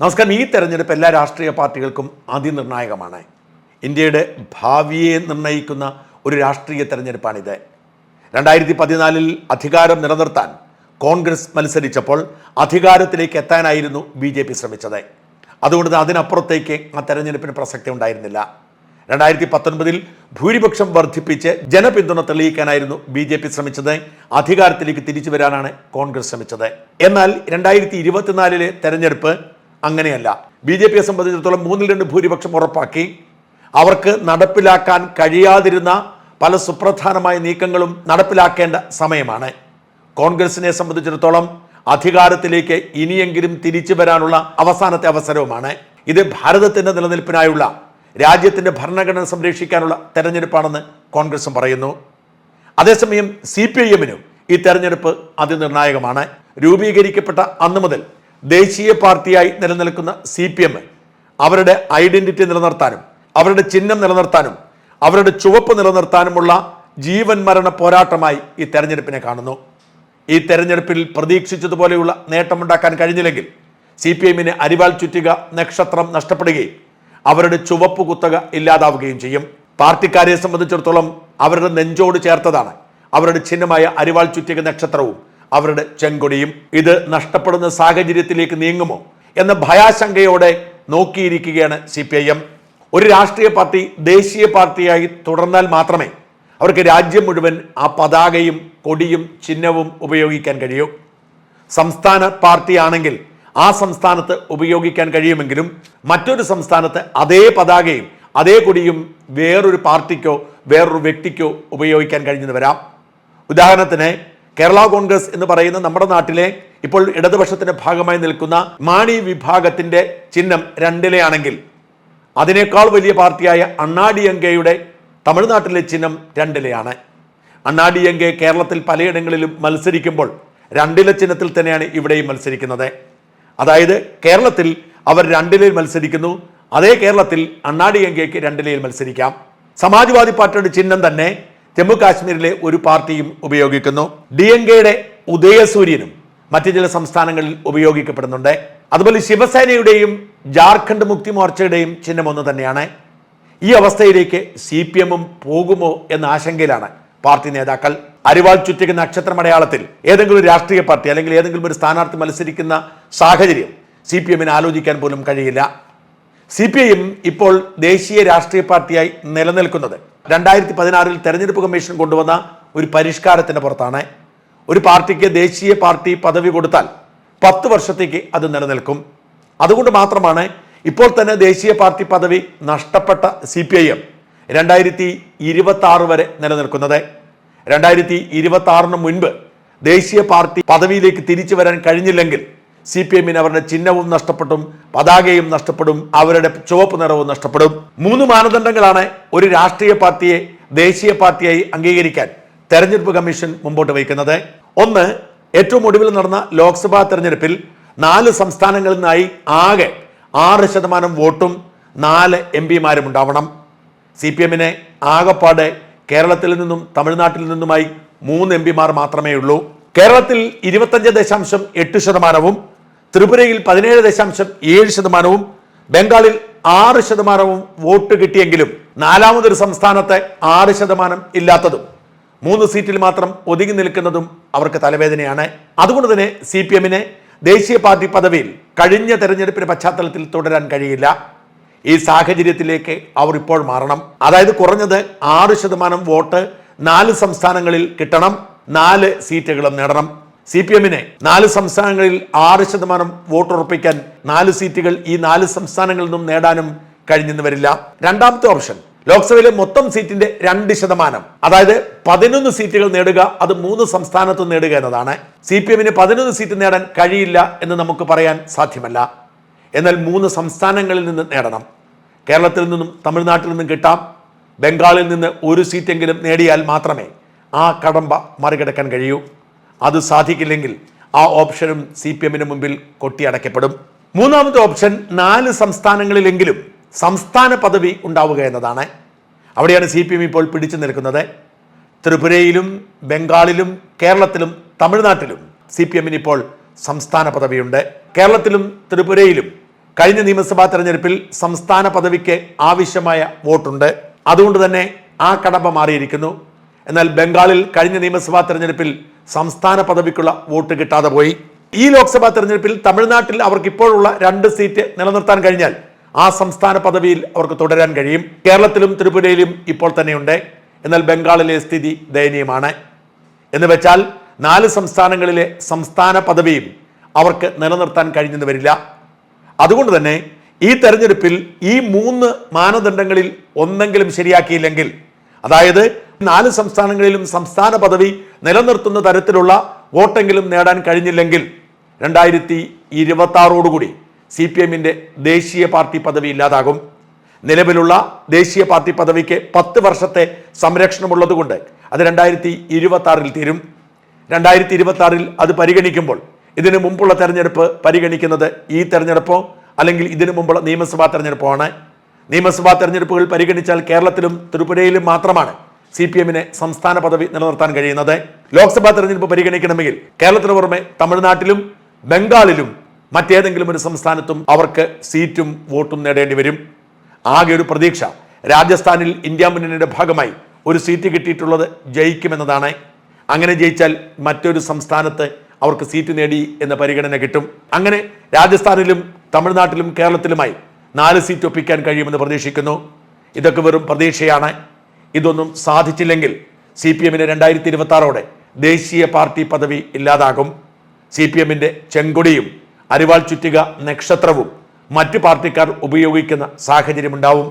നമസ്കാരം. ഈ തെരഞ്ഞെടുപ്പ് എല്ലാ രാഷ്ട്രീയ പാർട്ടികൾക്കും അതിനിർണായകമാണ്. ഇന്ത്യയുടെ ഭാവിയെ നിർണയിക്കുന്ന ഒരു രാഷ്ട്രീയ തെരഞ്ഞെടുപ്പാണിത്. രണ്ടായിരത്തി പതിനാലിൽ അധികാരം നിലനിർത്താൻ കോൺഗ്രസ് മത്സരിച്ചപ്പോൾ അധികാരത്തിലേക്ക് എത്താനായിരുന്നു ബി ജെ പി ശ്രമിച്ചത്. അതുകൊണ്ട് അതിനപ്പുറത്തേക്ക് ആ തെരഞ്ഞെടുപ്പിന് പ്രസക്തി ഉണ്ടായിരുന്നില്ല. രണ്ടായിരത്തി പത്തൊൻപതിൽ ഭൂരിപക്ഷം വർദ്ധിപ്പിച്ച് ജനപിന്തുണ തെളിയിക്കാനായിരുന്നു ബി ജെ പി ശ്രമിച്ചത്. അധികാരത്തിലേക്ക് തിരിച്ചു വരാനാണ് കോൺഗ്രസ് ശ്രമിച്ചത്. എന്നാൽ രണ്ടായിരത്തി ഇരുപത്തിനാലിലെ തെരഞ്ഞെടുപ്പ് അങ്ങനെയല്ല. ബി ജെ പിയെ സംബന്ധിച്ചിടത്തോളം മൂന്നിൽ രണ്ട് ഭൂരിപക്ഷം ഉറപ്പാക്കി. അവർക്ക് നടപ്പിലാക്കാൻ കഴിയാതിരുന്ന പല സുപ്രധാനമായ നീക്കങ്ങളും നടപ്പിലാക്കേണ്ട സമയമാണ്. കോൺഗ്രസിനെ സംബന്ധിച്ചിടത്തോളം അധികാരത്തിലേക്ക് ഇനിയെങ്കിലും തിരിച്ചു വരാനുള്ള അവസാനത്തെ അവസരവുമാണ്. ഇത് ഭാരതത്തിന്റെ നിലനിൽപ്പിനായുള്ള രാജ്യത്തിന്റെ ഭരണഘടന സംരക്ഷിക്കാനുള്ള തെരഞ്ഞെടുപ്പാണെന്ന് കോൺഗ്രസും പറയുന്നു. അതേസമയം സി പി ഐ എമ്മിനും ഈ തെരഞ്ഞെടുപ്പ് അതിനിർണായകമാണ്. രൂപീകരിക്കപ്പെട്ട അന്ന് മുതൽ ദേശീയ പാർട്ടിയായി നിലനിൽക്കുന്ന സി പി എം അവരുടെ ഐഡന്റിറ്റി നിലനിർത്താനും അവരുടെ ചിഹ്നം നിലനിർത്താനും അവരുടെ ചുവപ്പ് നിലനിർത്താനുമുള്ള ജീവൻ മരണ പോരാട്ടമായി ഈ തെരഞ്ഞെടുപ്പിനെ കാണുന്നു. ഈ തെരഞ്ഞെടുപ്പിൽ പ്രതീക്ഷിച്ചതുപോലെയുള്ള നേട്ടമുണ്ടാക്കാൻ കഴിഞ്ഞില്ലെങ്കിൽ സി പി എമ്മിന് അരിവാൾ ചുറ്റുക നക്ഷത്രം നഷ്ടപ്പെടുകയും അവരുടെ ചുവപ്പ് കുത്തക ഇല്ലാതാവുകയും ചെയ്യും. പാർട്ടിക്കാരെ സംബന്ധിച്ചിടത്തോളം അവരുടെ നെഞ്ചോട് ചേർത്തതാണ്. അവരുടെ ചിഹ്നമായ അരിവാൾ ചുറ്റിക നക്ഷത്രവും അവരുടെ ചെങ്കൊടിയും ഇത് നഷ്ടപ്പെടുന്ന സാഹചര്യത്തിലേക്ക് നീങ്ങുമോ എന്ന ഭയാശങ്കയോടെ നോക്കിയിരിക്കുകയാണ് സി പി ഐ എം ഒരു രാഷ്ട്രീയ പാർട്ടി ദേശീയ പാർട്ടിയായി തുടർന്നാൽ മാത്രമേ അവർക്ക് രാജ്യം മുഴുവൻ ആ പതാകയും കൊടിയും ചിഹ്നവും ഉപയോഗിക്കാൻ കഴിയൂ. സംസ്ഥാന പാർട്ടിയാണെങ്കിൽ ആ സംസ്ഥാനത്ത് ഉപയോഗിക്കാൻ കഴിയുമെങ്കിലും മറ്റൊരു സംസ്ഥാനത്ത് അതേ പതാകയും അതേ കൊടിയും വേറൊരു പാർട്ടിക്കോ വേറൊരു വ്യക്തിക്കോ ഉപയോഗിക്കാൻ കഴിഞ്ഞെന്ന് വരാം. ഉദാഹരണത്തിന് കേരള കോൺഗ്രസ് എന്ന് പറയുന്ന നമ്മുടെ നാട്ടിലെ ഇപ്പോൾ ഇടതുപക്ഷത്തിന്റെ ഭാഗമായി നിൽക്കുന്ന മാണി വിഭാഗത്തിന്റെ ചിഹ്നം രണ്ടിലെയാണെങ്കിൽ അതിനേക്കാൾ വലിയ പാർട്ടിയായ അണ്ണാഡിയങ്കയുടെ തമിഴ്നാട്ടിലെ ചിഹ്നം രണ്ടിലെയാണ്. അണ്ണാഡിയങ്കെ കേരളത്തിൽ പലയിടങ്ങളിലും മത്സരിക്കുമ്പോൾ രണ്ടിലെ ചിഹ്നത്തിൽ തന്നെയാണ് ഇവിടെയും മത്സരിക്കുന്നത്. അതായത് കേരളത്തിൽ അവർ രണ്ടിലയിൽ മത്സരിക്കുന്നു അതേ കേരളത്തിൽ അണ്ണാഡിയങ്കയ്ക്ക് രണ്ടിലയിൽ മത്സരിക്കാം. സമാജ്വാദി പാർട്ടിയുടെ ചിഹ്നം തന്നെ ജമ്മു കാശ്മീരിലെ ഒരു പാർട്ടിയും ഉപയോഗിക്കുന്നു. ഡി എൻ കെയുടെ ഉദയസൂര്യനും മറ്റു ചില സംസ്ഥാനങ്ങളിൽ ഉപയോഗിക്കപ്പെടുന്നുണ്ട്. അതുപോലെ ശിവസേനയുടെയും ജാർഖണ്ഡ് മുക്തി മോർച്ചയുടെയും ചിഹ്നം ഒന്ന് തന്നെയാണ്. ഈ അവസ്ഥയിലേക്ക് സി പി എമ്മും പോകുമോ എന്ന ആശങ്കയിലാണ് പാർട്ടി നേതാക്കൾ. അരിവാൾ ചുറ്റിക നക്ഷത്രമടയാളത്തിൽ ഏതെങ്കിലും ഒരു രാഷ്ട്രീയ പാർട്ടി അല്ലെങ്കിൽ ഏതെങ്കിലും ഒരു സ്ഥാനാർത്ഥി മത്സരിക്കുന്ന സാഹചര്യം സി പി എമ്മിന് ആലോചിക്കാൻ പോലും കഴിയില്ല. സി പി ഐ എം ഇപ്പോൾ ദേശീയ രാഷ്ട്രീയ പാർട്ടിയായി നിലനിൽക്കുന്നത് രണ്ടായിരത്തി പതിനാറിൽ തെരഞ്ഞെടുപ്പ് കമ്മീഷൻ കൊണ്ടുവന്ന ഒരു പരിഷ്കാരത്തിന്റെ പുറത്താണ്. ഒരു പാർട്ടിക്ക് ദേശീയ പാർട്ടി പദവി കൊടുത്താൽ പത്ത് വർഷത്തേക്ക് അത് നിലനിൽക്കും. അതുകൊണ്ട് മാത്രമാണ് ഇപ്പോൾ തന്നെ ദേശീയ പാർട്ടി പദവി നഷ്ടപ്പെട്ട സി പി ഐ എം രണ്ടായിരത്തി ഇരുപത്തി ആറ് വരെ നിലനിൽക്കുന്നത്. രണ്ടായിരത്തി ഇരുപത്തി ആറിന് മുൻപ് ദേശീയ പാർട്ടി പദവിയിലേക്ക് തിരിച്ചു വരാൻ കഴിഞ്ഞില്ലെങ്കിൽ സി പി എമ്മിന് അവരുടെ ചിഹ്നവും നഷ്ടപ്പെടും പതാകയും നഷ്ടപ്പെടും അവരുടെ ചുവപ്പ് നിറവും നഷ്ടപ്പെടും. മൂന്ന് മാനദണ്ഡങ്ങളാണ് ഒരു രാഷ്ട്രീയ പാർട്ടിയെ ദേശീയ പാർട്ടിയായി അംഗീകരിക്കാൻ തെരഞ്ഞെടുപ്പ് കമ്മീഷൻ മുമ്പോട്ട് വയ്ക്കുന്നത്. ഒന്ന് ഏറ്റവും ഒടുവിൽ നടന്ന ലോക്സഭാ തെരഞ്ഞെടുപ്പിൽ നാല് സംസ്ഥാനങ്ങളിൽ നിന്നായി ആകെ ആറ് ശതമാനം വോട്ടും നാല് എം പിമാരും ഉണ്ടാവണം. സി പി എമ്മിന് ആകെപ്പാടെ കേരളത്തിൽ നിന്നും തമിഴ്നാട്ടിൽ നിന്നുമായി മൂന്ന് എം പിമാർ മാത്രമേ ഉള്ളൂ കേരളത്തിൽ ഇരുപത്തഞ്ച് ദശാംശം എട്ട് ശതമാനവും ത്രിപുരയിൽ പതിനേഴ് ദശാംശം ഏഴ് ശതമാനവും ബംഗാളിൽ ആറ് ശതമാനവും വോട്ട് കിട്ടിയെങ്കിലും നാലാമതൊരു സംസ്ഥാനത്തെ ആറ് ശതമാനം ഇല്ലാത്തതും മൂന്ന് സീറ്റിൽ മാത്രം ഒതുങ്ങി നിൽക്കുന്നതും അവർക്ക് തലവേദനയാണ്. അതുകൊണ്ട് തന്നെ സി പി എമ്മിന് ദേശീയ പാർട്ടി പദവിയിൽ കഴിഞ്ഞ തെരഞ്ഞെടുപ്പിന്റെ പശ്ചാത്തലത്തിൽ തുടരാൻ കഴിയില്ല. ഈ സാഹചര്യത്തിലേക്ക് അവർ ഇപ്പോൾ മാറണം. അതായത് കുറഞ്ഞത് ആറ് ശതമാനം വോട്ട് നാല് സംസ്ഥാനങ്ങളിൽ കിട്ടണം. നാല് സീറ്റുകളും നേടണം. സി പി എമ്മിനെ നാല് സംസ്ഥാനങ്ങളിൽ ആറ് ശതമാനം വോട്ട് ഉറപ്പിക്കാൻ നാല് സീറ്റുകൾ ഈ നാല് സംസ്ഥാനങ്ങളിൽ നിന്നും നേടാനും കഴിഞ്ഞെന്ന് വരില്ല. രണ്ടാമത്തെ ഓപ്ഷൻ ലോക്സഭയിലെ മൊത്തം സീറ്റിന്റെ രണ്ട് ശതമാനം അതായത് പതിനൊന്ന് സീറ്റുകൾ നേടുക അത് മൂന്ന് സംസ്ഥാനത്ത് നേടുക എന്നതാണ്. സി പി എമ്മിന് പതിനൊന്ന് സീറ്റ് നേടാൻ കഴിയില്ല എന്ന് നമുക്ക് പറയാൻ സാധ്യമല്ല. എന്നാൽ മൂന്ന് സംസ്ഥാനങ്ങളിൽ നിന്ന് നേടണം. കേരളത്തിൽ നിന്നും തമിഴ്നാട്ടിൽ നിന്നും കിട്ടാം. ബംഗാളിൽ നിന്ന് ഒരു സീറ്റെങ്കിലും നേടിയാൽ മാത്രമേ ആ കടമ്പ മറികടക്കാൻ കഴിയൂ. അത് സാധിക്കില്ലെങ്കിൽ ആ ഓപ്ഷനും സി പി എമ്മിന് മുമ്പിൽ കൊട്ടിയടക്കപ്പെടും മൂന്നാമത്തെ ഓപ്ഷൻ നാല് സംസ്ഥാനങ്ങളിലെങ്കിലും സംസ്ഥാന പദവി ഉണ്ടാവുക എന്നതാണ്. അവിടെയാണ് സി പി എം ഇപ്പോൾ പിടിച്ചു നിൽക്കുന്നത്. ത്രിപുരയിലും ബംഗാളിലും കേരളത്തിലും തമിഴ്നാട്ടിലും സി പി എമ്മിന് ഇപ്പോൾ സംസ്ഥാന പദവിയുണ്ട്. കേരളത്തിലും ത്രിപുരയിലും കഴിഞ്ഞ നിയമസഭാ തെരഞ്ഞെടുപ്പിൽ സംസ്ഥാന പദവിക്ക് ആവശ്യമായ വോട്ടുണ്ട്. അതുകൊണ്ട് തന്നെ ആ കടമ്പ മാറിയിരിക്കുന്നു. എന്നാൽ ബംഗാളിൽ കഴിഞ്ഞ നിയമസഭാ തെരഞ്ഞെടുപ്പിൽ സംസ്ഥാന പദവിക്കുള്ള വോട്ട് കിട്ടാതെ പോയി. ഈ ലോക്സഭാ തെരഞ്ഞെടുപ്പിൽ തമിഴ്നാട്ടിൽ അവർക്ക് ഇപ്പോഴുള്ള രണ്ട് സീറ്റ് നിലനിർത്താൻ കഴിഞ്ഞാൽ ആ സംസ്ഥാന പദവിയിൽ അവർക്ക് തുടരാൻ കഴിയും. കേരളത്തിലും ത്രിപുരയിലും ഇപ്പോൾ തന്നെയുണ്ട്. എന്നാൽ ബംഗാളിലെ സ്ഥിതി ദയനീയമാണ്. എന്ന് വെച്ചാൽ നാല് സംസ്ഥാനങ്ങളിലെ സംസ്ഥാന പദവിയും അവർക്ക് നിലനിർത്താൻ കഴിഞ്ഞെന്ന് വരില്ല. അതുകൊണ്ട് തന്നെ ഈ തെരഞ്ഞെടുപ്പിൽ ഈ മൂന്ന് മാനദണ്ഡങ്ങളിൽ ഒന്നെങ്കിലും ശരിയാക്കിയില്ലെങ്കിൽ അതായത് നാല് സംസ്ഥാനങ്ങളിലും സംസ്ഥാന പദവി നിലനിർത്തുന്ന തരത്തിലുള്ള വോട്ടെങ്കിലും നേടാൻ കഴിഞ്ഞില്ലെങ്കിൽ രണ്ടായിരത്തി ഇരുപത്തി ആറോടുകൂടി സി പി എമ്മിന്റെ ദേശീയ പാർട്ടി പദവി ഇല്ലാതാകും. നിലവിലുള്ള ദേശീയ പാർട്ടി പദവിക്ക് പത്ത് വർഷത്തെ സംരക്ഷണമുള്ളതുകൊണ്ട് അത് രണ്ടായിരത്തി ഇരുപത്തി ആറിൽ തീരും. രണ്ടായിരത്തി ഇരുപത്തി ആറിൽ അത് പരിഗണിക്കുമ്പോൾ ഇതിനു മുമ്പുള്ള തെരഞ്ഞെടുപ്പ് പരിഗണിക്കുന്നത് ഈ തെരഞ്ഞെടുപ്പോ അല്ലെങ്കിൽ ഇതിനു മുമ്പുള്ള നിയമസഭാ തെരഞ്ഞെടുപ്പോ ആണ്. നിയമസഭാ തെരഞ്ഞെടുപ്പുകൾ പരിഗണിച്ചാൽ കേരളത്തിലും ത്രിപുരയിലും മാത്രമാണ് സി പി എമ്മിന് സംസ്ഥാന പദവി നിലനിർത്താൻ കഴിയുന്നത് ലോക്സഭാ തെരഞ്ഞെടുപ്പ് പരിഗണിക്കണമെങ്കിൽ കേരളത്തിന് പുറമെ തമിഴ്നാട്ടിലും ബംഗാളിലും മറ്റേതെങ്കിലും ഒരു സംസ്ഥാനത്തും അവർക്ക് സീറ്റും വോട്ടും നേടേണ്ടി വരും. ആകെ ഒരു പ്രതീക്ഷ. രാജസ്ഥാനിൽ ഇന്ത്യ മുന്നണിയുടെ ഭാഗമായി ഒരു സീറ്റ് കിട്ടിയിട്ടുള്ളത് ജയിക്കുമെന്നതാണ്. അങ്ങനെ ജയിച്ചാൽ മറ്റൊരു സംസ്ഥാനത്ത് അവർക്ക് സീറ്റ് നേടി എന്ന പരിഗണന കിട്ടും. അങ്ങനെ രാജസ്ഥാനിലും തമിഴ്നാട്ടിലും കേരളത്തിലുമായി നാല് സീറ്റ് ഒപ്പിക്കാൻ കഴിയുമെന്ന് പ്രതീക്ഷിക്കുന്നു. ഇതൊക്കെ വെറും പ്രതീക്ഷയാണ്. ഇതൊന്നും സാധിച്ചില്ലെങ്കിൽ സി പി എമ്മിന് രണ്ടായിരത്തി ഇരുപത്തി ആറോടെ ദേശീയ പാർട്ടി പദവി ഇല്ലാതാകും. സി പി എമ്മിന്റെ ചെങ്കൊടിയും അരിവാൾ ചുറ്റിക നക്ഷത്രവും മറ്റു പാർട്ടിക്കാർ ഉപയോഗിക്കുന്ന സാഹചര്യമുണ്ടാവും.